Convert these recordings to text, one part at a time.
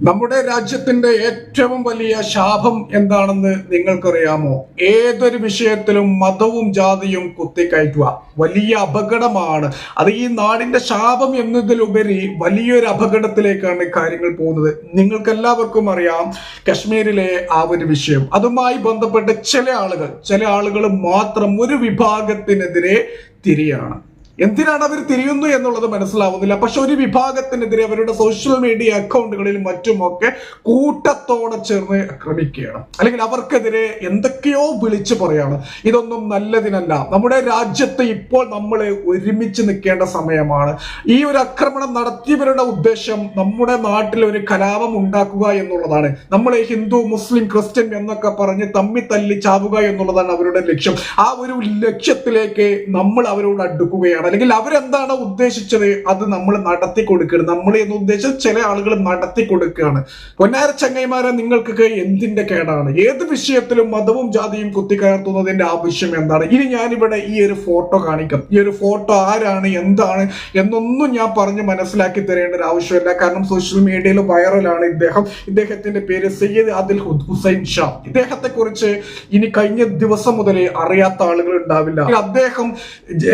നമ്മുടെ രാജ്യത്തിന്റെ ഏറ്റവും വലിയ ശാപം എന്താണെന്ന് നിങ്ങൾക്കറിയാമോ? ഏതൊരു വിഷയത്തിലും മതവും ജാതിയും കുത്തിക്കയറ്റുക വലിയ അപകടമാണ്. അത് ഈ നാടിന്റെ ശാപം എന്നതിലുപരി വലിയൊരു അപകടത്തിലേക്കാണ് കാര്യങ്ങൾ പോകുന്നത്. നിങ്ങൾക്കെല്ലാവർക്കും അറിയാം കശ്മീരിലെ ആ ഒരു വിഷയം. അതുമായി ബന്ധപ്പെട്ട് ചില ആളുകൾ ചില ആളുകൾ മാത്രം ഒരു വിഭാഗത്തിനെതിരെ തിരിയാണ്. എന്തിനാണ് അവർ തിരിയുന്നു എന്നുള്ളത് മനസ്സിലാവുന്നില്ല. പക്ഷെ ഒരു വിഭാഗത്തിനെതിരെ അവരുടെ സോഷ്യൽ മീഡിയ അക്കൗണ്ടുകളിലും മറ്റുമൊക്കെ കൂട്ടത്തോടെ ചേർന്ന് ആക്രമിക്കുകയാണ്. അല്ലെങ്കിൽ അവർക്കെതിരെ എന്തൊക്കെയോ വിളിച്ചു പറയാണ്. ഇതൊന്നും നല്ലതിനല്ല. നമ്മുടെ രാജ്യത്ത് ഇപ്പോൾ നമ്മൾ ഒരുമിച്ച് നിൽക്കേണ്ട സമയമാണ്. ഈ ഒരു ആക്രമണം നടത്തിയവരുടെ ഉദ്ദേശം നമ്മുടെ നാട്ടിൽ ഒരു കലാപം ഉണ്ടാക്കുക എന്നുള്ളതാണ്. നമ്മൾ ഹിന്ദു മുസ്ലിം ക്രിസ്ത്യൻ എന്നൊക്കെ പറഞ്ഞ് തമ്മി തല്ലി ചാവുക എന്നുള്ളതാണ് അവരുടെ ലക്ഷ്യം. ആ ഒരു ലക്ഷ്യത്തിലേക്ക് നമ്മൾ അവരോട് അടുക്കുകയാണ്. അല്ലെങ്കിൽ അവരെന്താണ് ഉദ്ദേശിച്ചത്? അത് നമ്മൾ നടത്തി കൊടുക്കുകയാണ്. നമ്മൾ എന്ന് ഉദ്ദേശിച്ചത് ചില ആളുകൾ നടത്തി കൊടുക്കുകയാണ്. പൊന്നാര ചങ്ങൈമാരെ നിങ്ങൾക്കൊക്കെ എന്തിന്റെ കേടാണ്? ഏത് വിഷയത്തിലും മതവും ജാതിയും കുത്തിക്കയർത്തുന്നതിന്റെ ആവശ്യം എന്താണ്? ഇനി ഞാനിവിടെ ഈ ഒരു ഫോട്ടോ കാണിക്കാം. ഈ ഒരു ഫോട്ടോ ആരാണ്? എന്താണ്? എന്നൊന്നും ഞാൻ പറഞ്ഞ് മനസ്സിലാക്കി തരേണ്ട ഒരു ആവശ്യമില്ല. കാരണം സോഷ്യൽ മീഡിയയിൽ വൈറലാണ് ഇദ്ദേഹം. ഇദ്ദേഹത്തിന്റെ പേര് സയ്യിദ് അദിൽ ഹുസൈൻ ഷാ. ഇദ്ദേഹത്തെ കുറിച്ച് ഇനി കഴിഞ്ഞ ദിവസം മുതലേ അറിയാത്ത ആളുകൾ ഉണ്ടാവില്ല. അദ്ദേഹം ജ-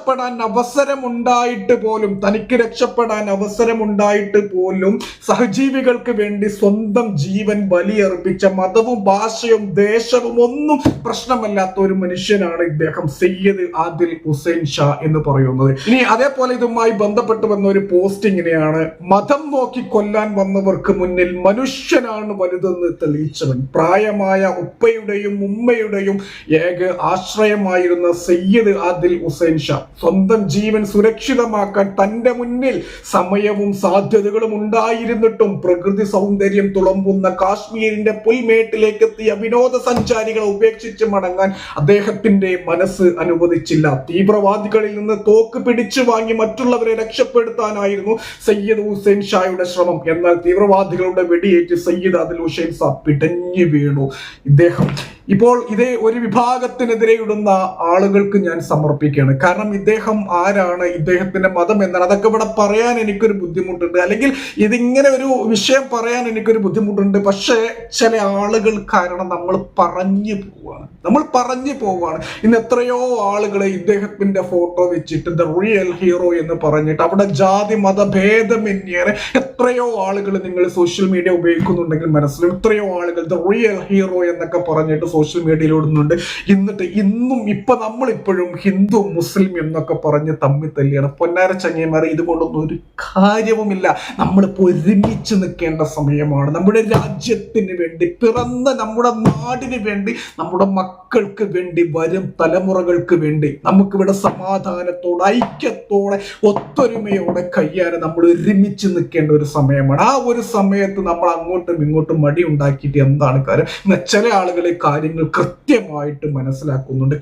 രക്ഷപ്പെടാൻ അവസരമുണ്ടായിട്ട് പോലും തനിക്ക് രക്ഷപ്പെടാൻ അവസരമുണ്ടായിട്ട് പോലും സഹജീവികൾക്ക് വേണ്ടി സ്വന്തം ജീവൻ ബലിയർപ്പിച്ച മതവും ഭാഷയും ദേശവും ഒന്നും പ്രശ്നമല്ലാത്ത ഒരു മനുഷ്യനാണ് ഇദ്ദേഹം സയ്യദ് ആദിൽ ഹുസൈൻ ഷാ എന്ന് പറയുന്നത്. ഇനി അതേപോലെ ഇതുമായി ബന്ധപ്പെട്ട് വന്ന ഒരു പോസ്റ്റ് ഇങ്ങനെയാണ്. മതം നോക്കി കൊല്ലാൻ വന്നവർക്ക് മുന്നിൽ മനുഷ്യനാണ് വലുതെന്ന് തെളിയിച്ചവൻ. പ്രായമായ ഉപ്പയുടെയും ഉമ്മയുടെയും ഏക ആശ്രയമായിരുന്ന സയ്യദ് ആദിൽ ഹുസൈൻ ഷാ. സ്വന്തം ജീവൻ സുരക്ഷിതമാക്കാൻ തന്റെ മുന്നിൽ സമയവും സാധ്യതകളും ഉണ്ടായിരുന്നിട്ടും പ്രകൃതി സൗന്ദര്യം തുളമ്പുന്ന കാശ്മീരിന്റെ പുൽമേട്ടിലേക്ക് എത്തിയ വിനോദസഞ്ചാരികളെ ഉപേക്ഷിച്ച് മടങ്ങാൻ അദ്ദേഹത്തിന്റെ മനസ്സ് അനുവദിച്ചില്ല. തീവ്രവാദികളിൽ നിന്ന് തോക്ക് പിടിച്ചു വാങ്ങി മറ്റുള്ളവരെ രക്ഷപ്പെടുത്താനായിരുന്നു സയ്യിദ് ഹുസൈൻ ഷായുടെ ശ്രമം. എന്നാൽ തീവ്രവാദികളുടെ വെടിയേറ്റ് സയ്യിദ് അതിൽ ഹുസൈൻ ഷാ പിടഞ്ഞു വീണു. ഇദ്ദേഹം ഇപ്പോൾ ഇതേ ഒരു വിഭാഗത്തിനെതിരെ ഇടുന്ന ആളുകൾക്ക് ഞാൻ സമർപ്പിക്കുകയാണ്. കാരണം ഇദ്ദേഹം ആരാണ്? ഇദ്ദേഹത്തിന്റെ മതം എന്താണ്? അതൊക്കെ ഇവിടെ പറയാൻ എനിക്കൊരു ബുദ്ധിമുട്ടുണ്ട്. അല്ലെങ്കിൽ ഇതിങ്ങനെ ഒരു വിഷയം പറയാൻ എനിക്കൊരു ബുദ്ധിമുട്ടുണ്ട്. പക്ഷേ ചില ആളുകൾ കാരണം നമ്മൾ പറഞ്ഞു പോവാണ്. നമ്മൾ പറഞ്ഞു പോവാണ്. ഇന്ന് എത്രയോ ആളുകളെ ഇദ്ദേഹത്തിന്റെ ഫോട്ടോ വെച്ചിട്ട് ദ റിയൽ ഹീറോ എന്ന് പറഞ്ഞിട്ട് അവിടെ ജാതി മത ഭേദമന്യേറെ എത്രയോ ആളുകൾ നിങ്ങൾ സോഷ്യൽ മീഡിയ ഉപയോഗിക്കുന്നുണ്ടെങ്കിൽ മനസ്സിലും എത്രയോ ആളുകൾ ദ റിയൽ ഹീറോ എന്നൊക്കെ പറഞ്ഞിട്ട് സോഷ്യൽ മീഡിയയിൽ ഇടുന്നുണ്ട്. എന്നിട്ട് ഇന്നും ഇപ്പൊ നമ്മളിപ്പോഴും ഹിന്ദു മുസ്ലിം എന്നൊക്കെ പറഞ്ഞ് തമ്മി തല്ലിയാണ് പൊന്നാര ചങ്ങന്മാരെ ഇതുകൊണ്ടൊന്നും ഒരു കാര്യവുമില്ല. നമ്മളിപ്പോൾ ഒരുമിച്ച് നിൽക്കേണ്ട സമയമാണ്. നമ്മുടെ രാജ്യത്തിന് വേണ്ടി പിറന്ന നമ്മുടെ നാടിന് വേണ്ടി നമ്മുടെ മക്കൾക്ക് വേണ്ടി വരും തലമുറകൾക്ക് വേണ്ടി നമുക്കിവിടെ സമാധാനത്തോടെ ഐക്യത്തോടെ ഒത്തൊരുമയോടെ കയ്യാൻ നമ്മൾ ഒരുമിച്ച് നിൽക്കേണ്ട ഒരു സമയമാണ്. ആ ഒരു സമയത്ത് നമ്മൾ അങ്ങോട്ടും ഇങ്ങോട്ടും മടി ഉണ്ടാക്കിയിട്ട് എന്താണ് കാര്യം? ചില ആളുകൾ കാര്യങ്ങൾ കൃത്യമായിട്ട് മനസ്സിലാക്കുന്നുണ്ട്.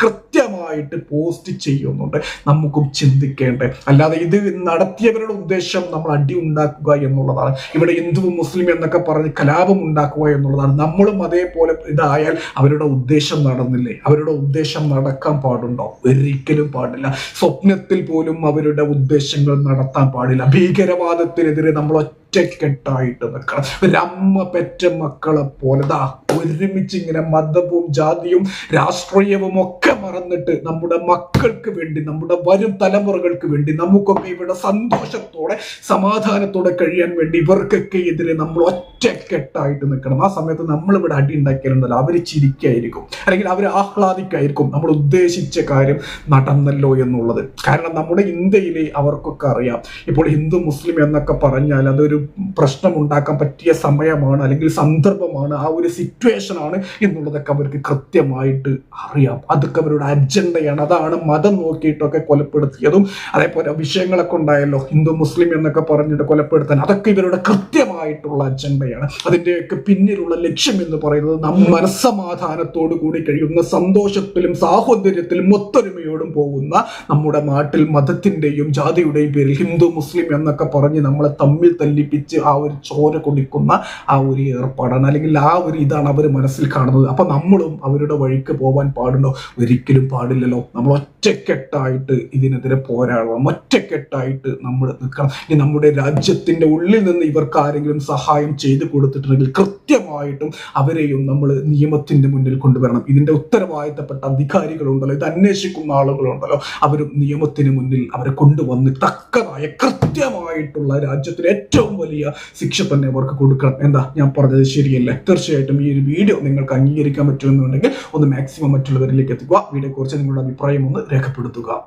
കൃത്യമായിട്ട് പോസ്റ്റ് ചെയ്യുന്നുണ്ട്. നമുക്കും ചിന്തിക്കേണ്ടേ. അല്ലാതെ ഇത് നടത്തിയവരുടെ ഉദ്ദേശം നമ്മൾ അടി ഉണ്ടാക്കുക എന്നുള്ളതാണ്. ഇവിടെ ഹിന്ദു മുസ്ലിം എന്നൊക്കെ പറഞ്ഞ് കലാപം ഉണ്ടാക്കുക എന്നുള്ളതാണ്. നമ്മളും അതേപോലെ ഇതായാൽ അവരുടെ ഉദ്ദേശം നടന്നില്ലേ? അവരുടെ ഉദ്ദേശം നടക്കാൻ പാടുണ്ടോ? ഒരിക്കലും പാടില്ല. സ്വപ്നത്തിൽ പോലും അവരുടെ ഉദ്ദേശങ്ങൾ നടത്താൻ പാടില്ല. ഭീകരവാദത്തിനെതിരെ നമ്മൾ ഒറ്റക്കെട്ടായിട്ട് നിൽക്കണം. ഒരമ്മ പെറ്റ മക്കളെ പോലെ ഒരുമിച്ച് ഇങ്ങനെ മതവും ജാതിയും രാഷ്ട്രീയവും ഒക്കെ മറന്നിട്ട് നമ്മുടെ മക്കൾക്ക് വേണ്ടി നമ്മുടെ വരും തലമുറകൾക്ക് വേണ്ടി നമുക്കൊക്കെ ഇവിടെ സന്തോഷത്തോടെ സമാധാനത്തോടെ കഴിയാൻ വേണ്ടി ഇവർക്കൊക്കെ എതിരെ നമ്മൾ ഒറ്റക്കെട്ടായിട്ട് നിൽക്കണം. ആ സമയത്ത് നമ്മൾ ഇവിടെ അടി ഉണ്ടാക്കിയാലുണ്ടല്ലോ. അവർ ചിരിക്കായിരിക്കും. അല്ലെങ്കിൽ അവർ ആഹ്ലാദിക്കായിരിക്കും. നമ്മൾ ഉദ്ദേശിച്ച കാര്യം നടന്നല്ലോ എന്നുള്ളത്. കാരണം നമ്മുടെ ഇന്ത്യയിലെ അവർക്കൊക്കെ അറിയാം. ഇപ്പോൾ ഹിന്ദു മുസ്ലിം എന്നൊക്കെ പറഞ്ഞാൽ അതൊരു പ്രശ്നം ഉണ്ടാക്കാൻ പറ്റിയ സമയമാണ് അല്ലെങ്കിൽ സന്ദർഭമാണ് ആ ഒരു ആണ് എന്നുള്ളതൊക്കെ അവർക്ക് കൃത്യമായിട്ട് അറിയാം. അതൊക്കെ അവരുടെ അജണ്ടയാണ് അതാണ് മതം നോക്കിയിട്ടൊക്കെ കൊലപ്പെടുത്തിയതും അതേപോലെ വിഷയങ്ങളൊക്കെ ഉണ്ടായല്ലോ. ഹിന്ദു മുസ്ലിം എന്നൊക്കെ പറഞ്ഞിട്ട് കൊലപ്പെടുത്താൻ. അതൊക്കെ ഇവരുടെ കൃത്യമായിട്ടുള്ള അജണ്ടയാണ് അതിന്റെയൊക്കെ പിന്നിലുള്ള ലക്ഷ്യം എന്ന് പറയുന്നത് നമ്മൾ മനസ്സമാധാനത്തോടു കൂടി കഴിയുന്ന സന്തോഷത്തിലും സാഹോദര്യത്തിലും ഒത്തൊരുമയോടും പോകുന്ന നമ്മുടെ നാട്ടിൽ മതത്തിന്റെയും ജാതിയുടെയും പേരിൽ ഹിന്ദു മുസ്ലിം എന്നൊക്കെ പറഞ്ഞ് നമ്മളെ തമ്മിൽ തല്ലിപ്പിച്ച് ആ ഒരു ചോര കുടിക്കുന്ന ആ ഒരു ഏർപ്പാടാണ്. അല്ലെങ്കിൽ ആ ഒരു ഇതാണ് എന്നാണ് അവർ മനസ്സിൽ കാണുന്നത്. അപ്പൊ നമ്മളും അവരുടെ വഴിക്ക് പോവാൻ പാടുണ്ടോ? ഒരിക്കലും പാടില്ലല്ലോ. നമ്മൾ ഒറ്റക്കെട്ടായിട്ട് ഇതിനെതിരെ പോരാടണം. ഒറ്റക്കെട്ടായിട്ട് നമ്മൾ നിൽക്കണം. ഇനി നമ്മുടെ രാജ്യത്തിന്റെ ഉള്ളിൽ നിന്ന് ഇവർക്ക് ആരെങ്കിലും സഹായം ചെയ്തു കൊടുത്തിട്ടുണ്ടെങ്കിൽ കൃത്യമായിട്ടും അവരെയും നമ്മൾ നിയമത്തിന്റെ മുന്നിൽ കൊണ്ടുവരണം. ഇതിന്റെ ഉത്തരവാദിത്തപ്പെട്ട അധികാരികളുണ്ടല്ലോ. ഇത് അന്വേഷിക്കുന്ന ആളുകളുണ്ടല്ലോ. അവരും നിയമത്തിന് മുന്നിൽ അവരെ കൊണ്ടുവന്ന് തക്കതായ കൃത്യമായിട്ടുള്ള രാജ്യത്തിന് ഏറ്റവും വലിയ ശിക്ഷ തന്നെ അവർക്ക് കൊടുക്കണം. എന്താ? ഞാൻ പറഞ്ഞത് ശരിയല്ലേ? തീർച്ചയായിട്ടും ഈ ഒരു വീഡിയോ നിങ്ങൾക്ക് അംഗീകരിക്കാൻ പറ്റുമെന്നുണ്ടെങ്കിൽ ഒന്ന് മാക്സിമം മറ്റുള്ളവരിലേക്ക് എത്തിക്കുക വീഡിയോ കുറിച്ച് നിങ്ങളുടെ അഭിപ്രായം ഒന്ന് രേഖപ്പെടുത്തുക.